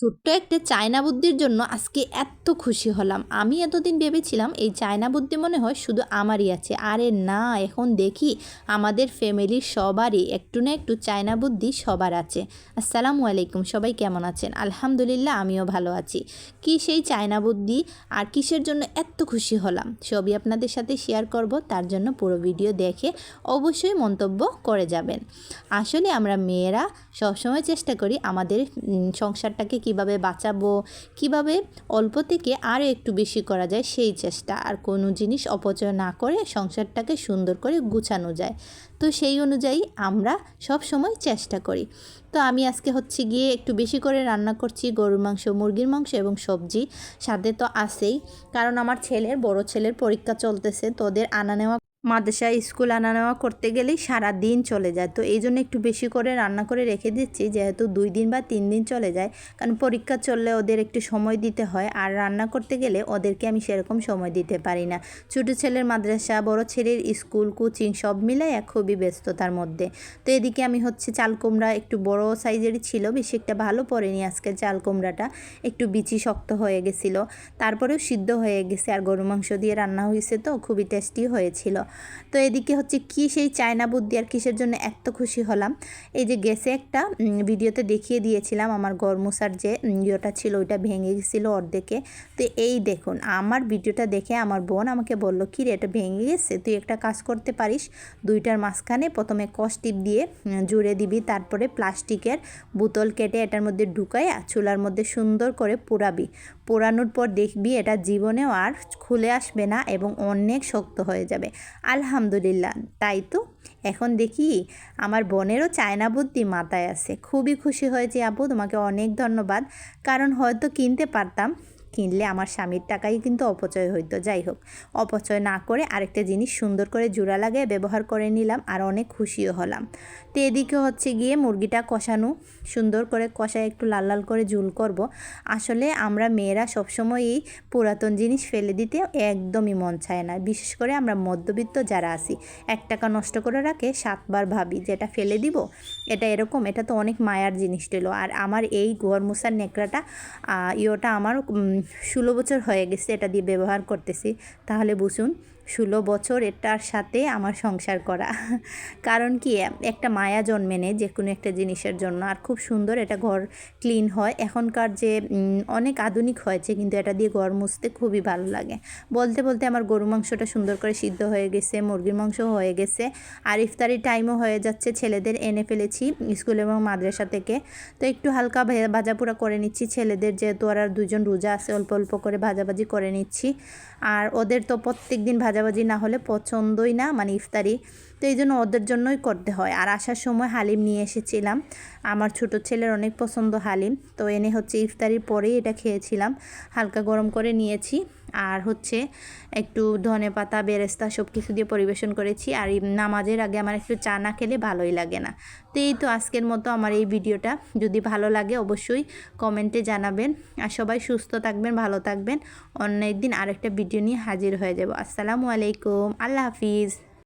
ছোট্ট একটা চায়না বুদ্ধির জন্য আজকে এত খুশি হলাম। আমি এতদিন ভেবেছিলাম এই চায়না বুদ্ধি মনে হয় শুধু আমারই আছে। আরে না, এখন দেখি আমাদের ফ্যামিলির সবারই একটু না একটু চায়না বুদ্ধি সবার আছে। আসসালামু আলাইকুম, সবাই কেমন আছেন? আলহামদুলিল্লাহ, আমিও ভালো আছি। কি সেই চায়না বুদ্ধি আর কিসের জন্য এত খুশি হলাম? সবই আপনাদের সাথে শেয়ার করব, তার জন্য পুরো ভিডিও দেখে অবশ্যই মন্তব্য করে যাবেন। আসলে আমরা মেয়েরা সবসময় চেষ্টা করি আমাদের সংসারটাকে কীভাবে বাঁচাবো, কীভাবে অল্প থেকে আরও একটু বেশি করা যায় সেই চেষ্টা। আর কোনো জিনিস অপচয় না করে সংসারটাকে সুন্দর করে গুছানো যায়। তো সেই অনুযায়ী আমরা সব সময় চেষ্টা করি। তো আমি আজকে হচ্ছে গিয়ে একটু বেশি করে রান্না করছি গরুর মাংস, মুরগির মাংস এবং সবজি। সাথে তো আছেই। কারণ আমার ছেলের, বড় ছেলের পরীক্ষা চলতেছে। তোদের আনা নেওয়া মাদ্রাসা স্কুল আনা নেওয়া করতে গেলেই সারা দিন চলে যায়। তো এই জন্য একটু বেশি করে রান্না করে রেখে দিচ্ছি, যেহেতু দুই দিন বা তিন দিন চলে যায়। কারণ পরীক্ষা চললে ওদের একটু সময় দিতে হয়, আর রান্না করতে গেলে ওদেরকে আমি সেরকম সময় দিতে পারি না। ছোটো ছেলের মাদ্রাসা, বড় ছেলের স্কুল, কোচিং সব মিলাই খুবই ব্যস্ততার মধ্যে। তো এদিকে আমি হচ্ছে চাল কুমড়া একটু বড় সাইজেরই ছিল, বেশি একটা ভালো পড়েনি আজকে চাল কুমড়াটা, একটু বিচি শক্ত হয়ে গেছিল। তারপরেও সিদ্ধ হয়ে গেছে, আর গরু মাংস দিয়ে রান্না হয়েছে তো, খুবই টেস্টি হয়েছিল। তো এদিকে হচ্ছে কি সেই চায়না বুদ্ধি আর কিসের জন্য এত খুশি হলাম? এই যে গেছে একটা ভিডিওতে দেখিয়ে দিয়েছিলাম আমার গরমুসার যে ইয়েটা ছিল, ওইটা ভেঙে গেছিল অর্ধেকে। তো এই দেখুন, আমার ভিডিওটা দেখে আমার বোন আমাকে বলল, কি রে, এটা ভেঙে গেছে? তুই একটা কাজ করতে পারিস? দুইটার মাঝখানে প্রথমে কস্টিপ দিয়ে জুড়ে দিবি, তারপরে প্লাস্টিকের বোতল কেটে এটার মধ্যে ঢুকাই চুলার মধ্যে সুন্দর করে পোড়াবি। পোড়ানোর পর দেখবি এটা জীবনেও আর খুলে আসবে না এবং অনেক শক্ত হয়ে যাবে। আলহামদুলিল্লাহ। তাই তো? এখন দেখি আমার বোনেরও চায়না বুদ্ধি মাথায় আছে। খুবই খুশি হয়েছে আপু, তোমাকে অনেক ধন্যবাদ। কারণ হয়তো কিনতে পারতাম। কিনলে আমার স্বামীর টাকাই কিন্তু অপচয় হইতো যাই হোক। অপচয় না করে আরেকটা জিনিস সুন্দর করে জোড়া লাগিয়ে ব্যবহার করে নিলাম আর অনেক খুশিও হলাম। তো এদিকে হচ্ছে গিয়ে মুরগিটা কষানো সুন্দর করে কষায় একটু লাল লাল করে ঝুল করব। আসলে আমরা মেয়েরা সবসময় এই পুরাতন জিনিস ফেলে দিতে একদমই মন চায় না। বিশেষ করে আমরা মধ্যবিত্ত যারা আছি এক টাকা নষ্ট করে রাখে সাতবার ভাবি যেটা ফেলে দিব এটা এরকম এটা তো অনেক মায়ার জিনিস ছিল। আর আমার এই গরমুসার নেকড়াটা আহ, ইয়োটা আমার ষোলো বছর হয়ে গেছে এটা দিয়ে ব্যবহার করতেছি। তাহলে বুঝুন ষোলো বছর এটার সাথে আমার সংসার করা। কারণ কি, একটা মায়া জন্মে নেয় যে কোনো একটা জিনিসের জন্য। আর খুব সুন্দর এটা ঘর ক্লিন হয়। এখনকার যে অনেক আধুনিক হয়েছে, কিন্তু এটা দিয়ে ঘর মুছতে খুবই ভালো লাগে। বলতে বলতে আমার গরু মাংসটা সুন্দর করে সিদ্ধ হয়ে গেছে, মুরগির মাংস হয়ে গেছে। আর ইফতারি টাইমও হয়ে যাচ্ছে। ছেলেদের এনে ফেলেছি স্কুল এবং মাদ্রাসা থেকে। তো একটু হালকা ভাজাপুরা করে নিচ্ছি। ছেলেদের যেহেতু আর দুজন রোজা আছে, অল্প অল্প করে ভাজাভাজি করে নিচ্ছি। আর ওদের তো প্রত্যেক দিন ভাজাভাজি না হলে পছন্দই না মানে ইফতারি তো এই জন্য ওদের জন্যই করতে হয়। আর আসার সময় হালিম নিয়ে এসেছিলাম। আমার ছোট ছেলের অনেক পছন্দ হালিম। তো এনে হচ্ছে ইফতারির পরেই এটা খেয়েছিলাম। হালকা গরম করে নিয়েছি। আর হচ্ছে একটু ধনে পাতা, বেরেস্তা সব কিছু দিয়ে পরিবেশন করেছি। আর নামাজের আগে আমার একটু চা না খেলে ভালোই লাগে না। তো এই তো আজকের মতো আমার এই ভিডিওটা। যদি ভালো লাগে অবশ্যই কমেন্টে জানাবেন। আর সবাই সুস্থ থাকবেন, ভালো থাকবেন। অন্য একদিন আরেকটা ভিডিও নিয়ে হাজির হয়ে যাব। আসসালামু আলাইকুম। আল্লাহ হাফিজ।